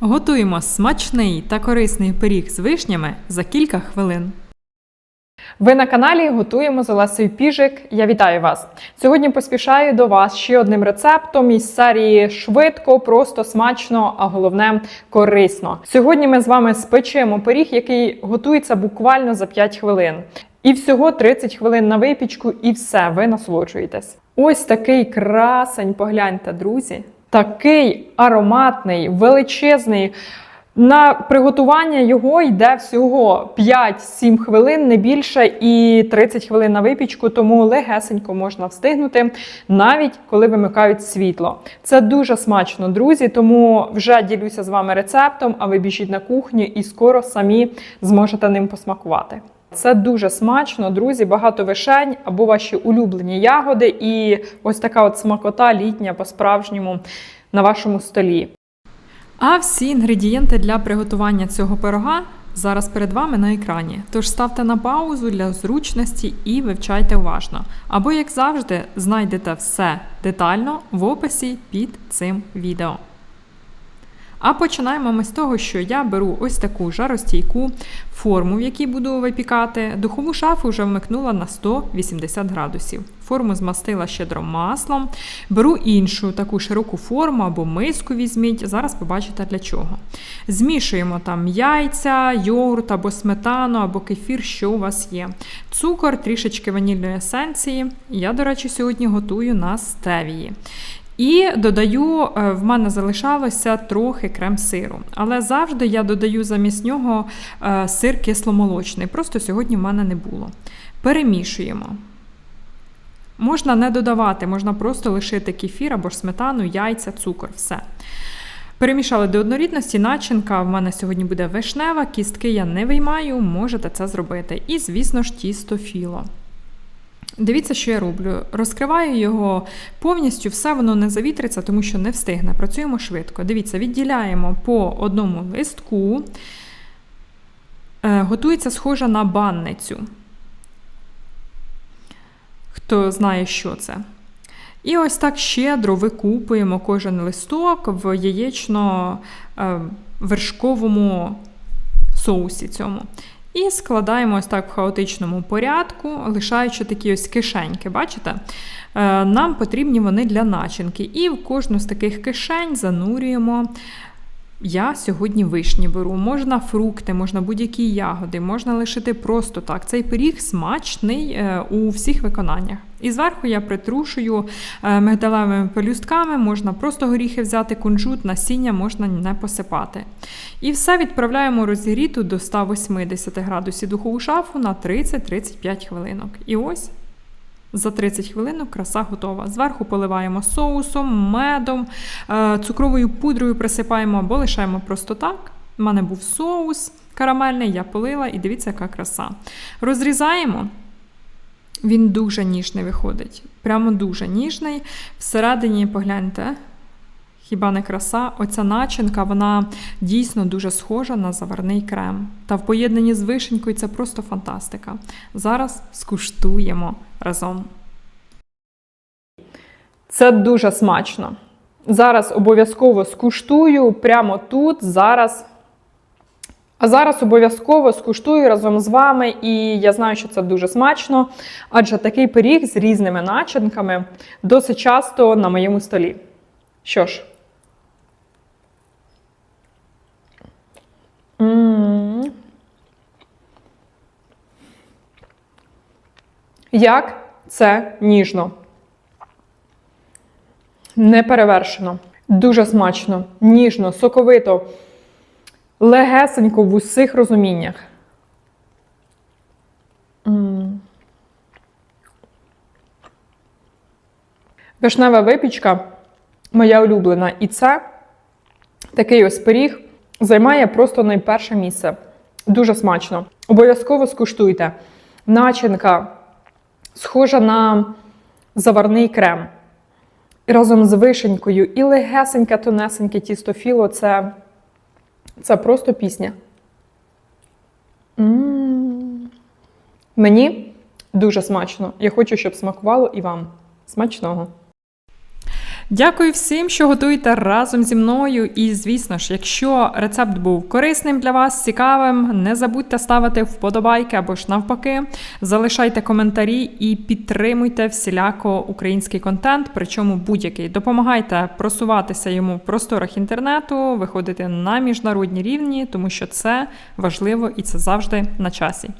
Готуємо смачний та корисний пиріг з вишнями за кілька хвилин. Ви на каналі готуємо з Олесею Піжик. Я вітаю вас. Сьогодні поспішаю до вас ще одним рецептом із серії швидко, просто смачно, а головне корисно. Сьогодні ми з вами спечемо пиріг, який готується буквально за 5 хвилин. І всього 30 хвилин на випічку, і все, ви насолоджуєтесь. Ось такий красень, погляньте, друзі. Такий ароматний, величезний. На приготування його йде всього 5-7 хвилин, не більше, і 30 хвилин на випічку, тому легесенько можна встигнути, навіть коли вимикають світло. Це дуже смачно, друзі. Тому вже ділюся з вами рецептом, а ви біжіть на кухню і скоро самі зможете ним посмакувати. Це дуже смачно, друзі, багато вишень або ваші улюблені ягоди, і ось така от смакота літня по-справжньому на вашому столі. А всі інгредієнти для приготування цього пирога зараз перед вами на екрані. Тож ставте на паузу для зручності і вивчайте уважно. Або, як завжди, знайдете все детально в описі під цим відео. А починаємо ми з того, що я беру ось таку жаростійку форму, в якій буду випікати. Духову шафу вже вмикнула на 180 градусів. Форму змастила щедро маслом. Беру іншу таку широку форму або миску візьміть. Зараз побачите для чого. Змішуємо там яйця, йогурт або сметану, або кефір, що у вас є. Цукор, трішечки ванільної есенції. Я, до речі, сьогодні готую на стевії. І додаю, е, в мене залишалося трохи крем-сиру. Але завжди я додаю замість нього е, сир кисломолочний. Просто сьогодні в мене не було. Перемішуємо. Можна не додавати, можна просто лишити кефір або ж сметану, яйця, цукор, все. Перемішали до однорідності, начинка в мене сьогодні буде вишнева, кістки я не виймаю, можете це зробити. І, звісно ж, тісто філо. Дивіться, що я роблю. Розкриваю його повністю, все воно не завітриться, тому що не встигне. Працюємо швидко. Дивіться, відділяємо по одному листку. Е, Готується схожа на банницю. Хто знає, що це. І ось так щедро викупуємо кожен листок в яєчно-вершковому соусі цьому. І складаємо ось так в хаотичному порядку, лишаючи такі ось кишеньки. Бачите? Е, Нам потрібні вони для начинки. І в кожну з таких кишень занурюємо. Я сьогодні вишні беру. Можна фрукти, можна будь-які ягоди, можна лишити просто так. Цей пиріг смачний е, у всіх виконаннях. І зверху я притрушую е, мигдалевими пелюстками, можна просто горіхи взяти, кунжут, насіння можна не посипати. І все відправляємо розігріту до 180 градусів духову шафу на 30-35 хвилинок. І ось. За 30 хвилин краса готова. Зверху поливаємо соусом, медом, е, цукровою пудрою присипаємо або лишаємо просто так. У мене був соус карамельний, я полила, і дивіться, яка краса. Розрізаємо. Він дуже ніжний виходить. Прямо дуже ніжний. Всередині, погляньте, хіба не краса? Оця начинка, вона дійсно дуже схожа на заварний крем. Та в поєднанні з вишенькою це просто фантастика. Зараз скуштуємо разом. Це дуже смачно. Зараз обов'язково скуштую прямо тут, зараз. А зараз обов'язково скуштую разом з вами, і я знаю, що це дуже смачно, адже такий пиріг з різними начинками досить часто на моєму столі. Що ж. М. Як це ніжно. Неперевершено. Дуже смачно, ніжно, соковито, легесенько в усіх розуміннях. Вишнева випічка моя улюблена. І це такий ось пиріг займає просто найперше місце. Дуже смачно. Обов'язково скуштуйте. Начинка схожа на заварний крем. І разом з вишенькою і легесеньке, тонесеньке тісто філо це, це просто пісня. М. Мені дуже смачно. Я хочу, щоб смакувало і вам. Смачного! Дякую всім, що готуєте разом зі мною. І звісно ж, якщо рецепт був корисним для вас, цікавим, не забудьте ставити вподобайки або ж навпаки, залишайте коментарі і підтримуйте всіляко український контент, причому будь-який. Допомагайте просуватися йому в просторах інтернету, виходити на міжнародні рівні, тому що це важливо і це завжди на часі.